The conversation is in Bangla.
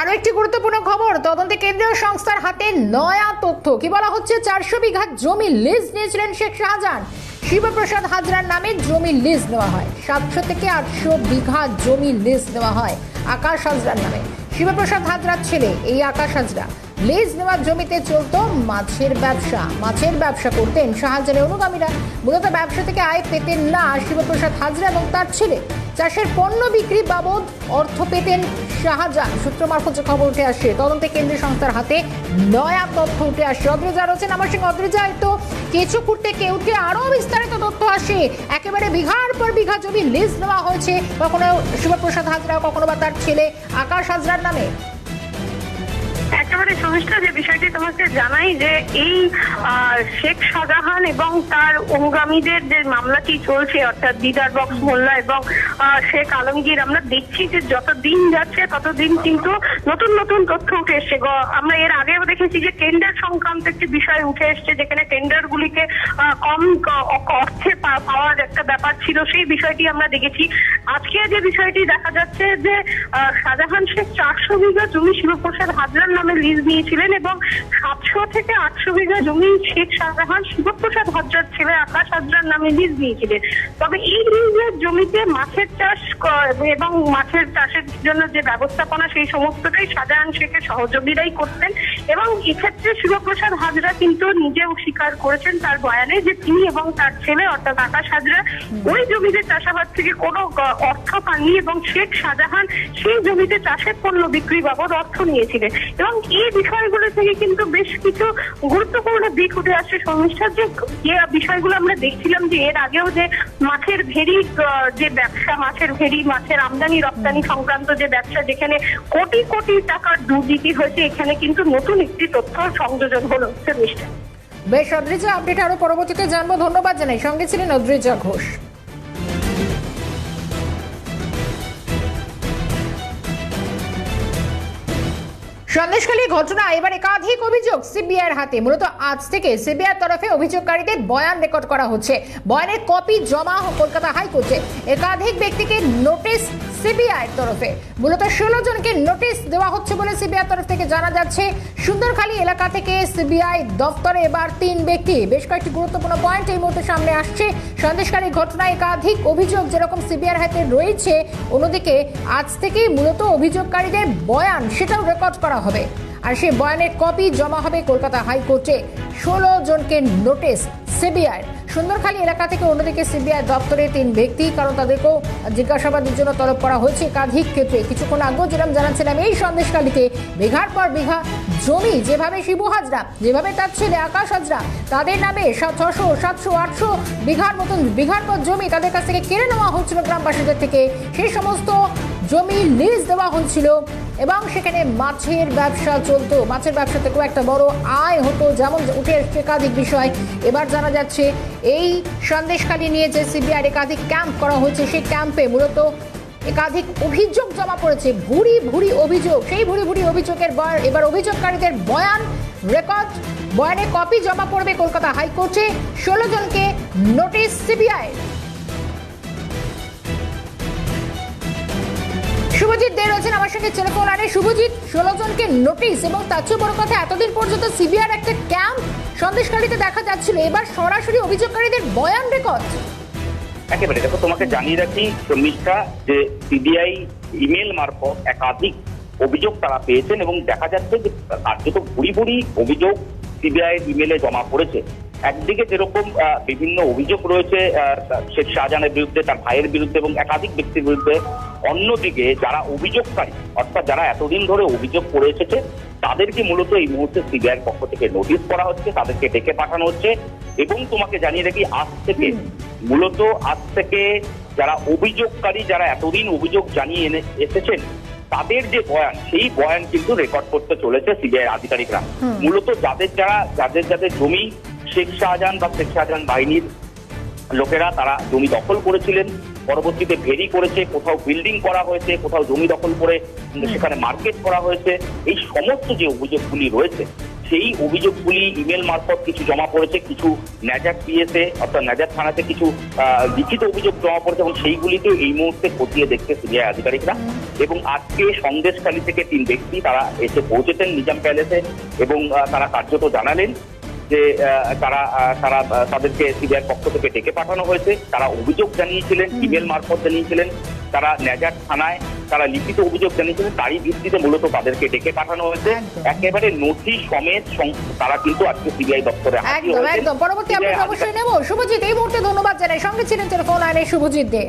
আরও একটি গুরুত্বপূর্ণ খবর। তদন্তে কেন্দ্রীয় সংস্থার হাতে নয়া তথ্য। কি বলা হচ্ছে, চারশো বিঘা জমি লিজ নিয়েছিলেন শেখ শাহজাহান। শিবপ্রসাদ হাজরার নামে জমি লিজ নেওয়া হয়। সাতশো থেকে আটশো বিঘা জমি লিজ নেওয়া হয় আকাশ হাজরার নামে। শিবপ্রসাদ হাজরার ছেলে, এই আকাশ হাজরা। লিজ নেওয়ার জমিতে চলতো মাছের ব্যবসা। মাছের ব্যবসা করতেন শাহজাহানের অনুগামীরা। মূলত ব্যবসা থেকে আয় পেতেন না শিবপ্রসাদ হাজরা এবং তার ছেলে। চাষের পণ্য বিক্রি বাবদ অর্থ পেতেন শাহজাহান। সূত্র মারফত যে খবর উঠে আসে তদন্তে কেন্দ্রীয় সংস্থার হাতে নয়া তথ্য উঠে আসে অদ্রিজা রয়েছেন আমার সঙ্গে। অদ্রিজা তো কেঁচো কে উঠে আরও বিস্তারিত তথ্য আসে। একেবারে বিঘার পর বিঘা জমি লিস্ট নেওয়া হয়েছে। কখনো শিবপ্রসাদ হাজরা, কখনো বা তার ছেলে আকাশ হাজরার নামে। একেবারে সমিষ্ঠা যে বিষয়টি তোমাকে জানাই যে এই শেখ শাহজাহান এবং তার অনুগামীদের যে মামলাটি চলছে, অর্থাৎ দিদার বক্স মোল্লা এবং শেখ আলমগীর, আমরা দেখছি যে যত দিন যাচ্ছে ততদিন কিন্তু নতুন নতুন তথ্য উঠে এসছে। আমরা এর আগেও দেখেছি যে টেন্ডার সংক্রান্ত একটি বিষয় উঠে এসছে, যেখানে টেন্ডার গুলিকে কম অর্থে পাওয়ার একটা ব্যাপার ছিল, সেই বিষয়টি আমরা দেখেছি। আজকে যে বিষয়টি দেখা যাচ্ছে যে শাহজাহান শেখ চারশো বিঘা জমি শিবপ্রসাদ হাজরার নামে লিজ নিয়েছিলেন এবং সাতশো থেকে আটশো বিঘা জমি শেখ শাহজাহান শিবপ্রসাদ হাজরার ছেলে আকাশ হাজরার নামে লিজ নিয়েছিলেন। তবে এই লিজের জমিতে মাছের চাষ এবং মাছের চাষের জন্য যে ব্যবস্থাপনা সেই সমস্তটাই শাহজাহান শেখের সহযোগীরাই করতেন এবং এক্ষেত্রে শিবপ্রসাদ হাজরা কিন্তু নিজেও স্বীকার করেছেন তার বয়ানে যে তিনি এবং তার ছেলে অর্থাৎ আকাশ হাজরা ওই জমিতে চাষাবাদ থেকে কোনো অর্থ পাননি এবং শেখ শাহজাহান সেই জমিতে চাষের পণ্য বিক্রি বাবদ অর্থ নিয়েছিলেন। এবং এই বিষয়গুলো থেকে কিন্তু বেশ কিছু গুরুত্বপূর্ণ দিক উঠে আসছে সংস্থার যে যে বিষয়গুলো আমরা দেখছিলাম যে এর আগেও যে মাছের ভেরি যে ব্যবসা মাছের ভেরি মাছের আমদানি রপ্তানি সংক্রান্ত যে ব্যবসা যেখানে কোটি কোটি টাকার দুর্নীতি হয়েছে এখানে কিন্তু নতুন একটি তথ্য সংযোজন হলো মিস্টার। বেশ অদ্রিজা আপডেট আরও পরবর্তীতে জানব। ধন্যবাদ জানাই। সঙ্গে ছিলেন অদ্রিজা ঘোষ। সন্দেশখালী ঘটনা, এবার একাধিক অভিযোগ সিবিআইয়ের হাতে। মূলত আজ থেকে সিবিআইয়ের তরফে অভিযোগকারীদের বয়ান রেকর্ড করা হচ্ছে। বয়ানের কপি জমা কলকাতা হাইকোর্টে। একাধিক ব্যক্তিকে নোটিশ সিবিআইয়ের তরফে। মূলত ষোলো জনকে নোটিশ দেওয়া হচ্ছে বলে সিবিআই তরফ থেকে জানা যাচ্ছে, সুন্দরখালী এলাকা থেকে সিবিআই দফতরে এবার তিন ব্যক্তি। বেশ কয়েকটি গুরুত্বপূর্ণ পয়েন্ট এই মুহূর্তে সামনে আসছে। সন্দেশকারী ঘটনায় একাধিক অভিযোগ যেরকম সিবিআইয়ের হাতে রয়েছে, অন্যদিকে আজ থেকে মূলত অভিযোগকারীদের বয়ান, সেটাও রেকর্ড করা হবে। আর সেই বয়ানের কপি জমা হবে কলকাতা হাইকোর্টে। ষোলো জনকে নোটিশ সিবিআই সুন্দরখালী এলাকা থেকে অন্যদিকে সিবিআই দপ্তরে তিন ব্যক্তি, কারণ তাদেরকেও জিজ্ঞাসাবাদের জন্য তলব করা হয়েছে একাধিক ক্ষেত্রে। কিছুক্ষণ আগেও যেরকম জানাচ্ছিলাম, এই সন্দেশখালীতে বিঘার পর বিঘা জমি, যেভাবে শিবু হাজরা, যেভাবে তার ছেলে আকাশ হাজরা, তাদের নামে ছশো, সাতশো, আটশো বিঘার মতন বিঘার পর জমি তাদের কাছ থেকে কেড়ে নেওয়া হচ্ছিল গ্রামবাসীদের থেকে। সেই সমস্ত জমি লিজ দেওয়া হয়েছিল এবং সেখানে মাছের ব্যবসা চলতো। মাছের ব্যবসা থেকেও একটা বড় আয় হতো যেমন উঠে এসছে একাধিক বিষয়। এবার জানা যাচ্ছে, এই সন্দেশখালী নিয়ে যে সিবিআই একাধিক ক্যাম্প করা হয়েছে, সেই ক্যাম্পে মূলত একাধিক অভিযোগ জমা পড়েছে। ভুরি ভুরি অভিযোগ, সেই ভুরি ভুরি অভিযোগের বয়ান এবার অভিযোগকারীদের বয়ান রেকর্ড বয়ানের কপি জমা পড়বে কলকাতা হাইকোর্টে। ষোলো জনকে নোটিশ সিবিআই শুভজিৎ দে রয়েছেন আমার সঙ্গে। টেলিফোন লাইনে শুভজিৎ, ষোলো জনকে নোটিশ এবং তার চেয়ে বড় কথা, এতদিন পর্যন্ত সিবিআর একটা ক্যাম্প সন্দেশকারীতে দেখা যাচ্ছিল। এবার সরাসরি অভিযোগকারীদের বয়ান রেকর্ড একেবারে, দেখো, তোমাকে জানিয়ে রাখি শর্মিষ্ঠা, যে সিবিআই ইমেল মারফত একাধিক অভিযোগ তারা পেয়েছেন এবং দেখা যাচ্ছে যে কার্যত ভুরি ভুরি অভিযোগ সিবিআই ইমেলে জমা পড়েছে। একদিকে যেরকম আহ, বিভিন্ন অভিযোগ রয়েছে শেখ শাহজাহানের বিরুদ্ধে তার ভাইয়ের বিরুদ্ধে এবং একাধিক ব্যক্তির বিরুদ্ধে অন্যদিকে যারা অভিযোগকারী অর্থাৎ যারা এতদিন ধরে অভিযোগ করে এসেছে তাদেরকে মূলত এই মুহূর্তে সিবিআইয়ের পক্ষ থেকে নোটিশ করা হচ্ছে তাদেরকে ডেকে পাঠানো হচ্ছে এবং তোমাকে জানিয়ে রাখি আজ থেকে মূলত আজ থেকে যারা অভিযোগকারী যারা এতদিন অভিযোগ জানিয়ে এনে এসেছেন তাদের যে বয়ান সেই বয়ান কিন্তু রেকর্ড করতে চলেছে সিবিআই আধিকারিকরা। মূলত যাদের যারা যাদের যাদের জমি শেখ শাহজাহান বা শেখ শাহজাহান বাহিনীর লোকেরা তারা জমি দখল করেছিলেন। পরবর্তীতে ভেরি করেছে কোথাও বিল্ডিং করা হয়েছে কোথাও জমি দখল করে সেখানে মার্কেট করা হয়েছে। এই সমস্ত যে অভিযোগগুলি রয়েছে সেই অভিযোগগুলি ইমেল মারফত কিছু জমা পড়েছে কিছু ন্যাজার পিএসএ অর্থাৎ ন্যাজার থানাতে কিছু আহ, লিখিত অভিযোগ জমা পড়েছে এবং সেইগুলিকে এই মুহূর্তে খতিয়ে দেখছে সিবিআই আধিকারিকরা। এবং আজকে সন্দেশখালী থেকে তিন ব্যক্তি তারা এসে পৌঁছেছেন নিজাম প্যালেসে এবং তারা কার্যত জানালেন। যে তারা তারা তাদেরকে সিবিআই পক্ষ থেকে ডেকে পাঠানো হয়েছে। তারা অভিযোগ জানিয়েছিলেন ইমেল মারফত জানিয়েছিলেন। তারা ন্যাজার থানায় তারা লিখিত অভিযোগ জানিয়েছিলেন। তারই ভিত্তিতে মূলত তাদেরকে ডেকে পাঠানো হয়েছে। একেবারে নথি সমেত তারা কিন্তু আজকে সিবিআই দপ্তরে একদম একদম। পরবর্তী আপডেট অবশ্যই নেব। শুভজিৎ এই মুহূর্তে ধন্যবাদ জানাই। সঙ্গে ছিলেন টেলিফোন লাইনে শুভজিৎ দে।